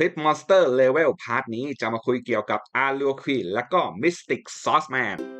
คลิป Monster Level พาร์ทนี้จะมาคุยเกี่ยวกับ a l u q u e e n และก็ Mystic Sauceman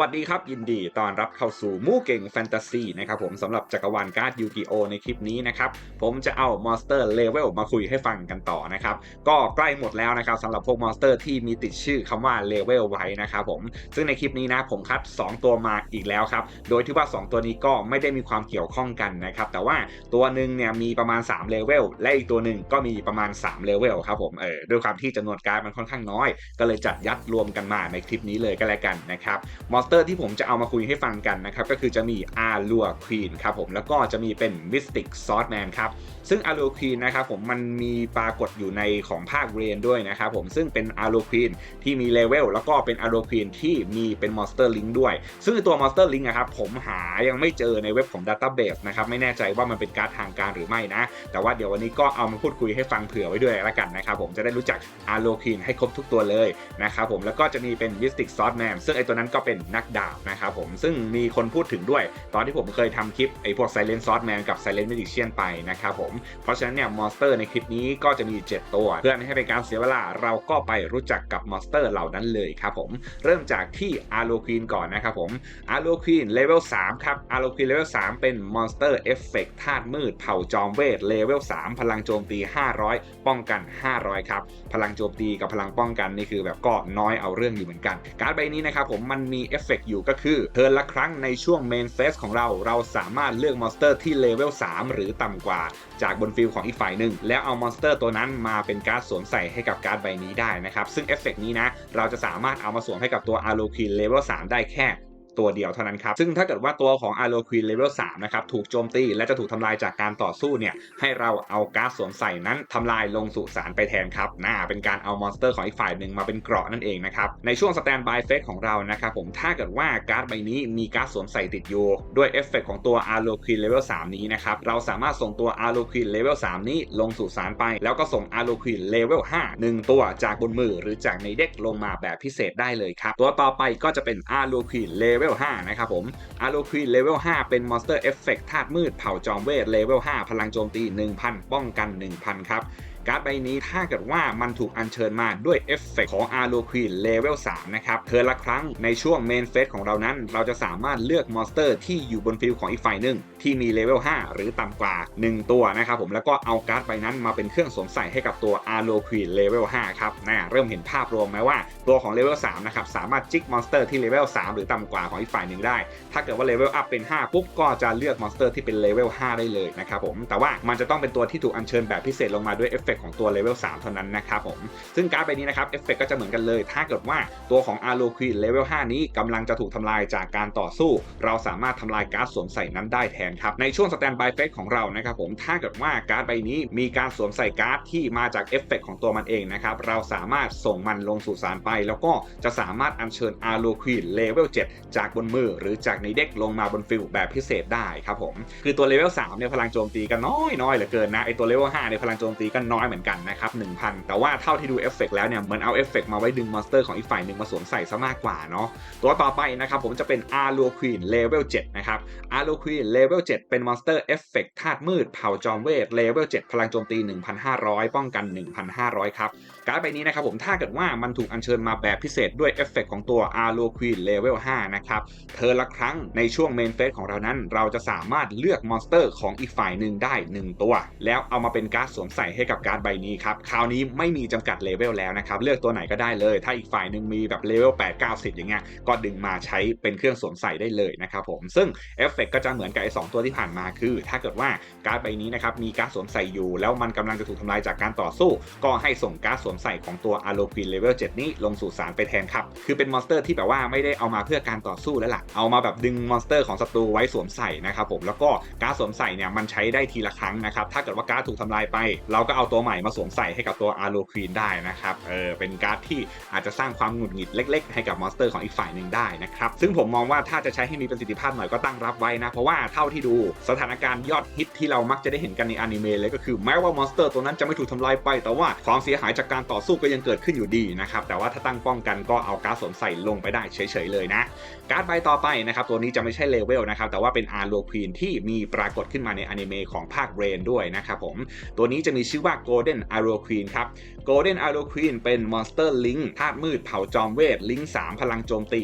วัสดีครับ ยินดีต้อนรับเข้าสู่มู่เก่งแฟนตาซีนะครับผมสำหรับจักรวาลการ์ดยูกิโอในคลิปนี้นะครับ ผมจะเอามอนสเตอร์เลเวลมาคุยให้ฟังกันต่อนะครับ ก็ใกล้หมดแล้วนะครับสำหรับพวกมอนสเตอร์ที่มีติดชื่อคำว่าเลเวลไว้นะครับผม ซึ่งในคลิปนี้นะผมคัด 2 ตัวมาอีกแล้วครับ โดยที่ว่า 2 ตัวนี้ก็ไม่ได้มีความเกี่ยวข้องกันนะครับ แต่ว่าตัวหนึ่งเนี่ยมีประมาณ3เลเวลและอีกตัวหนึ่งก็มีประมาณ3เลเวลครับผมเออด้วยความที่จำนวนการ์ดมันค่อนข้างน้อย ก็เลยจัดยัดรวมกันมาในคลิปนี้เลยก็แล้วกันนะครับมอนเตอร์ที่ผมจะเอามาคุยให้ฟังกันนะครับ ก็คือจะมีอารัวควีนครับผมแล้วก็จะมีเป็นมิสติกซอสแมนครับ ซึ่งอารัวควีนนะครับผมมันมีปรากฏอยู่ในของภาคเรียนด้วยนะครับผมซึ่งเป็นอารัวควีนที่มีเลเวลแล้วก็เป็นอารัวควีนที่มีเป็นมอนสเตอร์ลิงด้วย ซึ่งตัวมอนสเตอร์ลิงอะครับผมหายังไม่เจอในเว็บของ Database นะครับไม่แน่ใจว่ามันเป็นการดทางการหรือไม่นะ แต่ว่าเดี๋ยววันนี้ก็เอามาพูดคุยให้ฟังเผื่อไว้ด้วยละกันนะครับผมจะได้รู้จักอารัวควีนให้ครบทุกตัวเลยนะครับผมแล้วก็จะมีเป็นมิสติกซอสแมนซึ่งไอตัวนั้นก็เป็นนักดาบนะครับผมซึ่งมีคนพูดถึงด้วย ตอนที่ผมเคยทำคลิปไอพวก Silent s w o r d Man กับ Silent Magician ไปนะครับผมเพราะฉะนั้นเนี่ยมอนสเตอร์ในคลิปนี้ก็จะมี 7 ตัว เพื่อไม่ให้เป็นการเสียเวลาเราก็ไปรู้จักกับมอนสเตอร์เหล่านั้นเลยครับผม เริ่มจากที่อาร์โลควีนก่อนนะครับผมอาร์โลควีนเลเวล3ครับอาร์โลควีนเลเวล3เป็นมอนสเตอร์เอฟเฟกต์ธาตุมืดเผ่าจอมเวทเลเวล3พลังโจมตี 500 ป้องกัน 500 ครับ พลังโจมตีกับพลังป้องกันนี่คือแบบก็น้อยเอาเรื่องอยู่เหมือนกัน การ์ดใบนี้นะครับผมมันมีเอฟเฟกอยู่ก็คือเทิร์นละครั้งในช่วงเมนเฟสของเราเราสามารถเลือกมอนสเตอร์ที่เลเวล3หรือต่ำกว่าจากบนฟิลของอีกฝ่ายหนึ่งแล้วเอามอนสเตอร์ตัวนั้นมาเป็นการ์ดสวมใส่ให้กับการ์ดใบนี้ได้นะครับ ซึ่งเอฟเฟกนี้นะ เราจะสามารถเอามาสวมให้กับตัวอาร์โลคีเลเวล3ได้แค่ ตัวเดียวเท่านั้นครับ ซึ่งถ้าเกิดว่าตัวของอาร์โลควีนเลเวล3นะครับถูกโจมตีและจะถูกทำลายจากการต่อสู้เนี่ยให้เราเอาการ์ดสวมใส่นั้นทำลายลงสู่สารไปแทนครับน่าเป็นการเอามอนสเตอร์ของอีกฝ่ายหนึ่งมาเป็นเกราะนั่นเองนะครับในช่วงสแตนบายเฟสของเรานะครับผมถ้าเกิดว่าการ์ดใบนี้มีการ์ดสวมใส่ติดอยู่ด้วยเอฟเฟกของตัวอาร์โลควีนเลเวล3นี้นะครับเราสามารถส่งตัวอาร์โลควีนเลเวล3นี้ลงสู่สารไป แล้วก็ส่งอาร์โลควีนเลเวล5 1 ตัวจากบนมือหรือจากในเด็กลงมาแบบพิเศษได้เลยครับตัวต่อไปก็จะเป็นอาร์โลควีนเลเวล5นะครับผมอาโลควีนเลเวล5เป็นมอนสเตอร์เอฟเฟกต์ธาตุมืดเผ่าจอมเวทเลเวล5พลังโจมตี 1,000 ป้องกัน 1,000 ครับ การ์ดใบนี้ถ้าเกิดว่ามันถูกอัญเชิญมาด้วยเอฟเฟกของอาร์โลควีนเลเวล3นะครับเธอละครั้งในช่วงเมนเฟสของเรานั้น เราจะสามารถเลือกมอนสเตอร์ที่อยู่บนฟิลของอีกฝ่ายหนึ่งที่มีเลเวล5หรือต่ำกว่า 1 ตัวนะครับผมแล้วก็เอาการ์ดใบนั้นมาเป็นเครื่องสวมใส่ให้กับตัวอาร์โลควีนเลเวล5ครับน่าเริ่มเห็นภาพรวมไหมว่าตัวของเลเวล3นะครับสามารถจิกมอนสเตอร์ที่เลเวล3หรือต่ำกว่าของอีกฝ่ายหนึ่งได้ ถ้าเกิดว่าเลเวลอัพเป็น 5 ปุ๊บก็จะเลือกมอนสเตอร์ที่เป็นเลเวล5ได้เลยนะครับผมแต่ว่ามันจะต้องเป็นตัวที่ถูกอัญเชิญแบบพิเศษลงมาด้วยเอฟเฟกของตัวเลเวล3เท่านั้นนะครับผม ซึ่งการ์ดใบนี้นะครับเอฟเฟกก็จะเหมือนกันเลย ถ้าเกิดว่าตัวของอาร์โลควีนเลเวล5นี้กำลังจะถูกทำลายจากการต่อสู้ เราสามารถทำลายการ์ดสวมใส่นั้นได้แทนครับ ในช่วงสแตนบายเฟสของเรานะครับผมถ้าเกิดว่าการ์ดใบนี้มีการสวมใส่การ์ดที่มาจากเอฟเฟกของตัวมันเองนะครับเราสามารถส่งมันลงสู่สารไป แล้วก็จะสามารถอัญเชิญอาร์โลควีนเลเวล7จากบนมือ หรือจากในเด็กลงมาบนฟิลแบบพิเศษได้ครับผมคือตัวเลเวล3เนี่ยพลังโจมตีก็น้อยน้อยเหลือเกินนะไอตัวเลเวล5เนี่ยพลังโจมตีก็น้อยเหมือนกันนะครับ1,000 แต่ว่าเท่าที่ดูเอฟเฟกแล้วเนี่ยเหมือนเอาเอฟเฟกมาไว้ดึงมอนสเตอร์ของอีกฝ่ายหนึ่งมาสวมใส่ซะมากกว่าเนาะตัวต่อไปนะครับผมจะเป็นอาร์โลควีนเลเวล7นะครับอาร์โลควีนเลเวล7เป็นมอนสเตอร์เอฟเฟกธาตุมืดเผ่าจอมเวทเลเวล7พลังโจมตี 1,500 ป้องกัน 1,500 ครับ การ์ดใบนี้นะครับผมถ้าเกิดว่ามันถูกอัญเชิญมาแบบพิเศษด้วยเอฟเฟกของตัวอาร์โลควีนเลเวล5นะครับเธอละครั้งในช่วงเมนเฟสของเรานั้น เราจะสามารถเลือกมอนสเตอร์ของอีกฝ่ายหนึ่งได้ 1 ตัว แล้วเอามาเป็นการ์ดสวมใส่ให้กับการดใบนี้ครับ คราวนี้ไม่มีจำกัดเลเวลแล้วนะครับ เลือกตัวไหนก็ได้เลย ถ้าอีกฝ่ายหนึ่งมีแบบเลเวล8 9 0 อย่างเงี้ย ก็ดึงมาใช้เป็นเครื่องสวมใส่ได้เลยนะครับผม ซึ่งเอฟเฟกก็จะเหมือนกับไอ้สตัวที่ผ่านมาคือ ถ้าเกิดว่าการ์ดใบนี้นะครับมีการ์ดสวมใส่อยู่ แล้วมันกำลังจะถูกทำลายจากการต่อสู้ ก็ให้ส่งการ์ดสวมใส่ของตัวอาโลควีนเลเวล7นี้ลงสู่สารไปแทนครับ คือเป็นมอนสเตอร์ที่แบบว่าไม่ได้เอามาเพื่อการต่อสู้แล้วล่ะ เอามาแบบดึงมอนสเตอร์ของศัตรูไว้สวมใส่นะครับผม แล้วก็การ์ดสวมใส่เนี่ยมันใช้ได้ทีละครั้งนะครับ ถ้าเกิดว่าการ์ดถูกทำลายไป เราก็เอาตัวใหม่มาสวมใส่ให้กับตัวอาร์โลควีนได้นะครับเออเป็นการ์ดที่อาจจะสร้างความหงุดหงิดเล็ก ๆ ให้กับมอนสเตอร์ของอีกฝ่ายหนึ่งได้นะครับซึ่งผมมองว่าถ้าจะใช้ให้มีประสิทธิภาพหน่อยก็ตั้งรับไว้นะ เพราะว่าเท่าที่ดูสถานการณ์ยอดฮิตที่เรามักจะได้เห็นกันในอนิเมะเลยก็คือแม้ว่ามอนสเตอร์ตัวนั้นจะไม่ถูกทำลายไป แต่ว่าความเสียหายจากการต่อสู้ก็ยังเกิดขึ้นอยู่ดีนะครับแต่ว่าถ้าตั้งป้องกันก็เอาการ์ดสวมใส่ลงไปได้เฉยๆเลยนะ การ์ดใบต่อไปนะครับตัวนี้จะไม่ใช่เลเวลนะครับแต่ว่าเป็นอาร์โลควีนที่มีปรากฏขึ้นมาในอนิเมะของภาคเรนด้วยนะครับผมตัวนี้จะมีชื่อว่า Golden Arrow Queen ครับ Golden Arrow Queen เป็นมอนสเตอร์ลิงธาตุมืดเผ่าจอมเวท ลิง3พลังโจมตี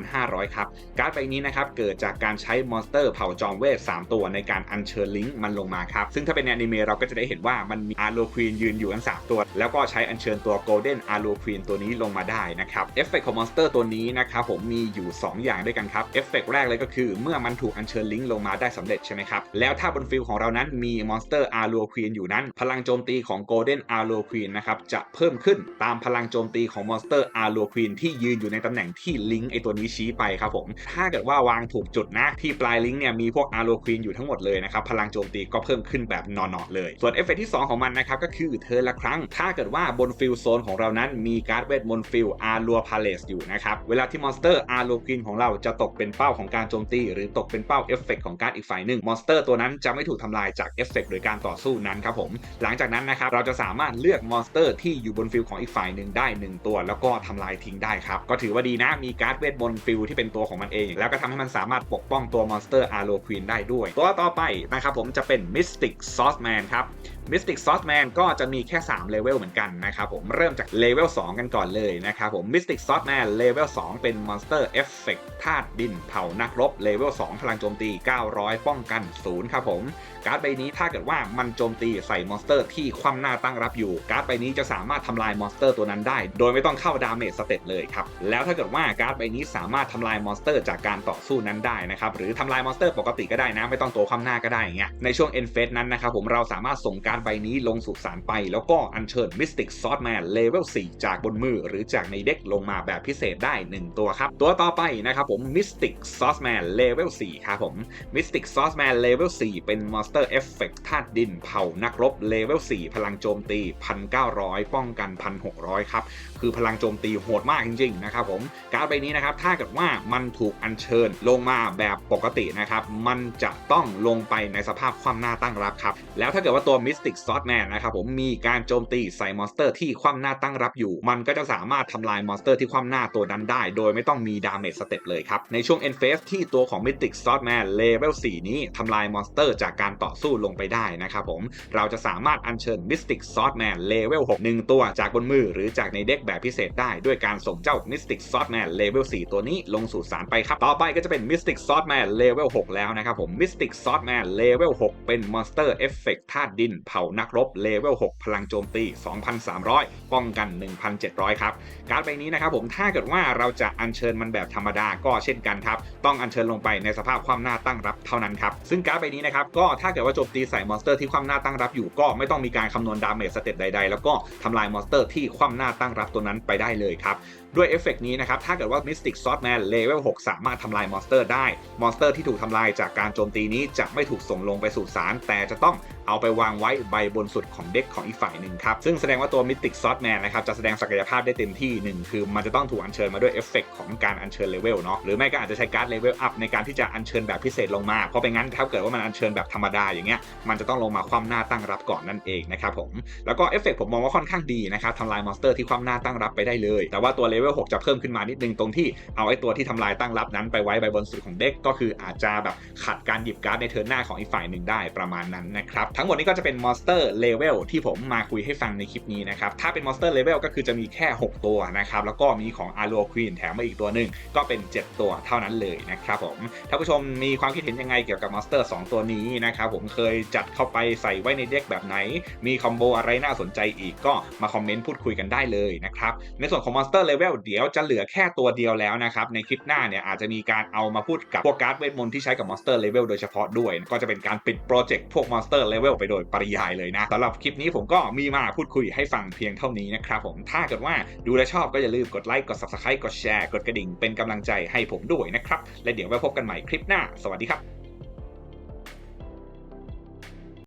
2,500 ครับ การ์ดใบนี้นะครับ เกิดจากการใช้มอนสเตอร์เผ่าจอมเวท 3 ตัวในการอัญเชิญลิงมันลงมาครับ ซึ่งถ้าเป็นในอนิเมะเราก็จะได้เห็นว่ามันมี Arrow Queen ยืนอยู่กัน 3 ตัว แล้วก็ใช้อัญเชิญตัว Golden Arrow Queen ตัวนี้ลงมาได้นะครับเอฟเฟกของมอนสเตอร์ตัวนี้นะครับผมมีอยู่ 2 อย่างด้วยกันครับเอฟเฟกแรกเลยก็คือเมื่อมันถูกอัญเชิญลิงลงมาได้สำเร็จใช่ไหมครับแล้วถ้าบนฟิลของเรานั้นมีมอนสเตอร์ Arrow Queen อยู่นั้น พลังโจมตีของ Golden Arrow Queen นะครับจะเพิ่มขึ้นตามพลังโจมตีของมอนสเตอร์ Arrow Queen ที่ยืนอยู่ในตำแหน่งที่ลิงก์ไอตัวนี้ชี้ไปครับผม ถ้าเกิดว่าวางถูกจุดนะที่ปลายลิงก์เนี่ยมีพวก Arrow Queen อยู่ทั้งหมดเลยนะครับพลังโจมตีก็เพิ่มขึ้นแบบนอนๆเลย ส่วนเอฟเฟกที่ 2 ของมันนะครับก็คือเธอละครั้ง ถ้าเกิดว่าบนฟิลโซนของเรานั้นมีการ์ดเวทมนต์ฟิล Arrow Palace อยู่นะครับเวลาที่มอนสเตอร์ Arrow Queen ของเราจะตกเป็นเป้าของการโจมตี หรือตกเป็นเป้าเอฟเฟกของการดอีกฝ่ายหนึ่งมอนสเตอร์ตัวนั้นจะไม่ถูกทำลายจากเอฟเฟกหรือการต่อสู้นั้นครับผมหลังจากนั้นนะครับ เราจะสามารถเลือกมอนสเตอร์ที่อยู่บนฟิลของอีกฝ่ายหนึ่งได้ 1 ตัว แล้วก็ทำลายทิ้งได้ครับ ก็ถือว่าดีนะ มีการ์ดเวทบนฟิลที่เป็นตัวของมันเอง แล้วก็ทำให้มันสามารถปกป้องตัวมอนสเตอร์อาร์โลควีนได้ด้วย ตัวต่อไปนะครับผมจะเป็นมิสติกซอสแมนครับ Mystic Sauceman ก็จะมีแค่3เลเวลเหมือนกันนะครับผมเริ่มจากเลเวล2กันก่อนเลยนะครับผม Mystic Sauceman เลเวล2เป็นมอนสเตอร์เอฟเฟกธาตุดินเผานักรบเลเวล2พลังโจมตี 900 ป้องกัน 0 ครับผม การ์ดใบนี้ถ้าเกิดว่ามันโจมตีใส่มอนสเตอร์ที่คว่ำหน้าตั้งรับอยู่ การ์ดใบนี้จะสามารถทำลายมอนสเตอร์ตัวนั้นได้ โดยไม่ต้องเข้าดาเมจสเตตเลยครับ แล้วถ้าเกิดว่าการ์ดใบนี้สามารถทำลายมอนสเตอร์จากการต่อสู้นั้นได้นะครับหรือทำลายมอนสเตอร์ปกติก็ได้นะไม่ต้องตัวคว่ำหน้าก็ได้อย่างเงี้ยในช่วง end phase นั้นนะครับผมเราสามารถส่งการดใบนี้ลงสู่สารไป แล้วก็อัญเชิญ Mystic Swordman เลเวล4 จากบนมือ หรือจากในเด็กลงมาแบบพิเศษได้ 1 ตัวครับ ตัวต่อไปนะครับผม Mystic Swordman เลเวล4ครับผม Mystic Swordman เลเวล4เป็น Monster Effect ธาตุดินเผานักรบเลเวล4พลังโจมตี 1,900 ป้องกัน 1,600 ครับคือพลังโจมตีโหดมากจริงๆนะครับผมการ์ดใบนี้นะครับถ้าเกิดว่ามันถูกอัญเชิญลงมาแบบปกตินะครับมันจะต้องลงไปในสภาพคว่ำหน้าตั้งรับครับแล้วถ้าเกิดว่าตัว Mystic Swordman นะครับผมมีการโจมตีใส่มอนสเตอร์ที่คว่ำหน้าตั้งรับอยู่ มันก็จะสามารถทำลายมอนสเตอร์ที่คว่ำหน้าตัวนั้นได้ โดยไม่ต้องมีดาเมจสเต็ปเลยครับในช่วง end phase ที่ตัวของ Mystic Swordman เลเวล4นี้ทำลายมอนสเตอร์จากการต่อสู้ลงไปได้นะครับผมเราจะสามารถอัญเชิญ Mystic Swordman เลเวล6 1ตัวจากบนมือหรือจากในเด็กแบบพิเศษได้ด้วยการส่งเจ้า Mystic Swordman เลเวล4ตัวนี้ลงสู่สารไปครับ ต่อไปก็จะเป็น Mystic Swordman เลเวล6แล้วนะครับผม Mystic Swordman เลเวล6เป็น Monster Effect ธาตุดินเผานักรบเลเวล6พลังโจมตี 2,300 ป้องกัน 1,700 ครับ การ์ดใบนี้นะครับผมถ้าเกิดว่าเราจะอัญเชิญมันแบบธรรมดาก็เช่นกันครับต้องอัญเชิญลงไปในสภาพความหน้าตั้งรับเท่านั้นครับซึ่งการ์ดใบนี้นะครับก็ถ้าเกิดว่าโจมตีใส่มอนสเตอร์ที่ความหน้าตั้งรับอยู่ก็ไม่ต้องมีการคำนวณดาเมจสเต็ปใด ๆ แล้วก็ทำลายมอนสเตอร์ที่คว่ำหน้าตั้งรับตัวนั้นไปได้เลยครับด้วยเอฟเฟกนี้นะครับ ถ้าเกิดว่า Mystic Swordman เลเวล 6 สามารถทำลายมอนสเตอร์ได้ มอนสเตอร์ที่ถูกทำลายจากการโจมตีนี้จะไม่ถูกส่งลงไปสู่สารแต่จะต้องเอาไปวางไว้ใบบนสุดของเด็กของอีกฝ่ายหนึ่งครับ ซึ่งแสดงว่าตัว Mystic Swordman นะครับ จะแสดงศักยภาพได้เต็มที่หนึ่งคือมันจะต้องถูกอัญเชิญมาด้วยเอฟเฟกของการอัญเชิญเลเวลเนาะหรือไม่ก็อาจจะใช้การ์ดเลเวลอัพในการที่จะอัญเชิญแบบพิเศษลงมาเพราะเป็นงั้นถ้าเกิดว่ามันอัญเชิญแบบธรรมดาอย่างเงี้ยมันจะต้องลงมาคว่ำหน้าตั้งรับก่อนนั่นเองนะครับผมแล้วก็เอฟเฟกผมมองว่าค่อนข้างดีนะครับทำลายมอนสเตอร์ที่คว่ำหน้าตั้งรับไปได้เลย แต่ว่าตัวเลเวล6จะเพิ่มขึ้นมานิดนึงตรงที่เอาไอ้ตัวที่ทำลายตั้งรับนั้นไปไว้ใบบนสุดของเด็กก็คืออาจจะแบบขัดการหยิบการ์ดในเทิร์นหน้าของอีกฝ่ายหนึ่งได้ประมาณนั้นนะครับทั้งหมดนี้ก็จะเป็นมอนสเตอร์เลเวลที่ผมมาคุยให้ฟังในคลิปนี้นะครับถ้าเป็นมอนสเตอร์เลเวลก็คือจะมีแค่ 6 ตัวนะครับแล้วก็มีของอารัวควีนแถมมาอีกตัวหนึ่งก็เป็น 7 ตัวเท่านั้นเลยนะครับผมถ้านผู้ชมมีความคิดเห็นยังไงเกี่ยวกับมอนสเตอร์ 2 ตัวนี้นะครับผมเคยจัดเข้าไปใส่ไว้ในเด็กแบบไหน มีคอมโบอะไรน่าสนใจอีกก็มาคอมเมนต์พูดคุยกันได้เลยนะครับในส่วนของ Monster Level เเดี๋ยวจะเหลือแค่ตัวเดียวแล้วนะครับ ในคลิปหน้าเนี่ยอาจจะมีการเอามาพูดกับพวกการ์ดเวทมนต์ที่ใช้กับ Monster Level โดยเฉพาะด้วย ก็จะเป็นการปิดโปรเจกต์พวก Monster Level ไปโดยปริยายเลยนะสำหรับคลิปนี้ผมก็มีมาพูดคุยให้ฟังเพียงเท่านี้นะครับผมถ้าเกิดว่าดูและชอบก็อย่าลืมกดไลค์กด Subscribe กดแชร์กดกระดิ่งเป็นกำลังใจให้ผมด้วยนะครับและเดี๋ยวไว้พบกันใหม่คลิปหน้า สวัสดีครับ